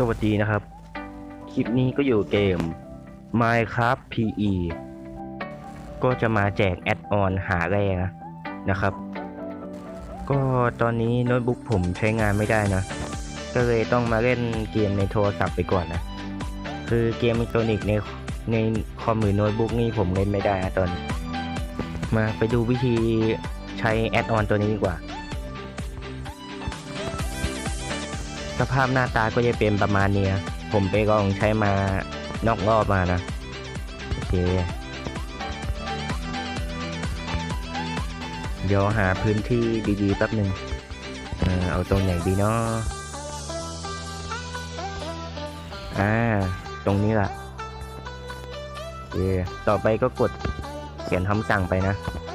สวัสดีนะครับ คลิปนี้ก็อยู่เกม Minecraft PE ก็จะมาแจกแอดออนหาแร่นะครับ ก็ตอนนี้โน้ตบุ๊กผมใช้งานไม่ได้นะ ก็เลยต้องมาเล่นเกมในโทรศัพท์ไปก่อนนะ คือเกมอิเล็กทรอนิกส์ในในคอมหรือโน้ตบุ๊กนี่ผมเล่นไม่ได้นะตอน มาไปดูวิธีใช้แอดออนตัวนี้ดีกว่า สภาพหน้าตาก็จะเป็นประมาณนี้ ผมไปลองใช้มานอกรอบมานะ โอเค เดี๋ยวหาพื้นที่ดีๆแป๊บหนึ่งเออเอาตรงไหนดีเนาะอ่า ตรงนี้ล่ะโอเคต่อไปก็กดเขียนคำสั่งไปนะ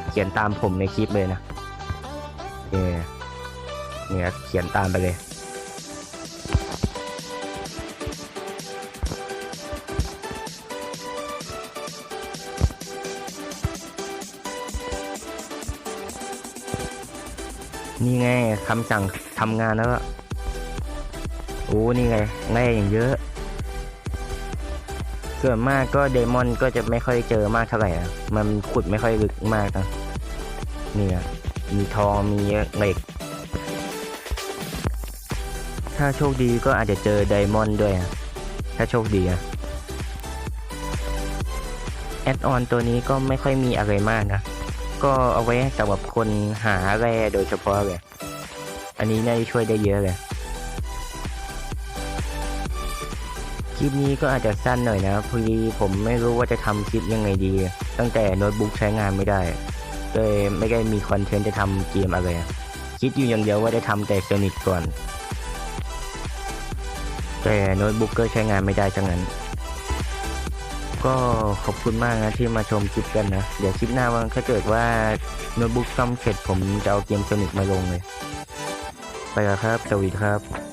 เขียนตามผมในคลิปเลยนะโอเคเนี่ยเขียนตามไปเลย นี่ไงคำสั่งทำงานแล้วโอ้นี่ไงแร่อย่างเยอะ ส่วนมากก็เดมอนก็จะไม่ค่อยเจอมากเท่าไหร่อะมันขุดไม่ค่อยลึกมากนะนี่อะมีทองมีเหล็ก ถ้าโชคดีก็อาจจะเจอไดมอนด์ด้วยอะถ้าโชคดีอะแอดออนตัวนี้ก็ไม่ค่อยมีอะไรมากนะ ก็เอาไว้สำหรับคนหาแร่โดยเฉพาะเลยอันนี้น่าจะช่วยได้เยอะเลยคลิปนี้ก็อาจจะสั้นหน่อยนะพอดีผมไม่รู้ว่าจะทำคลิปยังไงดี ตั้งแต่โน้ตบุ๊กใช้งานไม่ได้เลยไม่ได้มีคอนเทนต์จะทำเกมอะไรคิดอยู่อย่างเดียวว่าได้ทำแต่โซนิกก่อน แต่โน้ตบุ๊กก็ใช้งานไม่ได้จังนั้น ก็ขอบคุณมากนะที่มาชมคลิปกันนะ เดี๋ยวคลิปหน้าว่าถ้าเกิดว่าโน้ตบุ๊กซ่อมเสร็จผมจะเอาเกมโซนิกมาลงเลย ไปแล้วครับ สวัสดีครับ